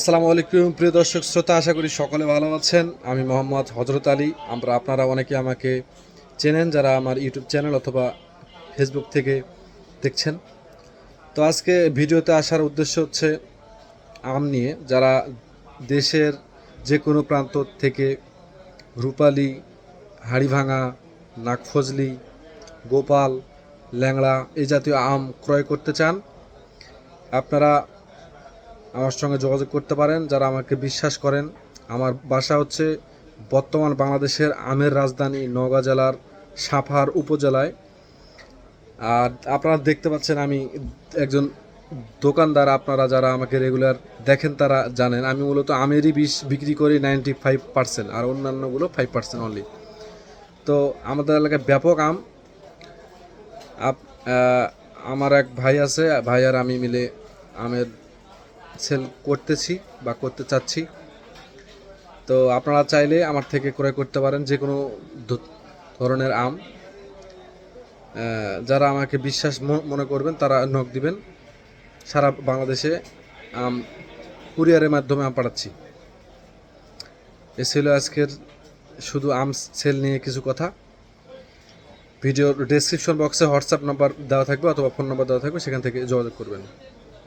আসসালামু আলাইকুম, প্রিয় দর্শক, শ্রোতা, আশা করি সকলে ভালো আছেন। আমি মোহাম্মদ হজরত আলী। আমরা আপনারা অনেকে আমাকে চেনেন যারা আমার ইউটিউব চ্যানেল অথবা ফেসবুক থেকে দেখছেন। তো আজকে ভিডিওতে আসার উদ্দেশ্য হচ্ছে আম নিয়ে, যারা দেশের যে কোনো প্রান্ত থেকে রূপালি, হাড়িভাঙা, নাগফজলি, গোপাল, ল্যাংড়া এই জাতীয় আম ক্রয় করতে চান, আপনারা আমার সঙ্গে যোগাযোগ করতে পারেন, যারা আমাকে বিশ্বাস করেন। আমার বাসা হচ্ছে বর্তমান বাংলাদেশের আমের রাজধানী নওগাঁ জেলার সাফার উপজেলায়। আর আপনারা দেখতে পাচ্ছেন আমি একজন দোকানদার, আপনারা যারা আমাকে রেগুলার দেখেন তারা জানেন। আমি মূলত আমেরই বিষ বিক্রি করি নাইনটি ফাইভ পার্সেন্ট আর অন্যান্যগুলো ফাইভ পার্সেন্ট অনলি তো আমাদের এলাকায় ব্যাপক আম। আপ আমার এক ভাই আছে, ভাই আর আমি মিলে আমের সেল করতেছি বা করতে চাচ্ছি। তো আপনারা চাইলে আমার থেকে ক্রয় করতে পারেন যে কোনো ধরনের আম। যারা আমাকে বিশ্বাস মনে করবেন তারা নখ দিবেন। সারা বাংলাদেশে আম কুরিয়ারের মাধ্যমে আম পাঠাচ্ছি। এ ছিল আজকের শুধু আম সেল নিয়ে কিছু কথা। ভিডিওর ডেসক্রিপশন বক্সে হোয়াটসঅ্যাপ নাম্বার দেওয়া থাকবে অথবা ফোন নাম্বার দেওয়া থাকবে, সেখান থেকে যোগাযোগ করবেন।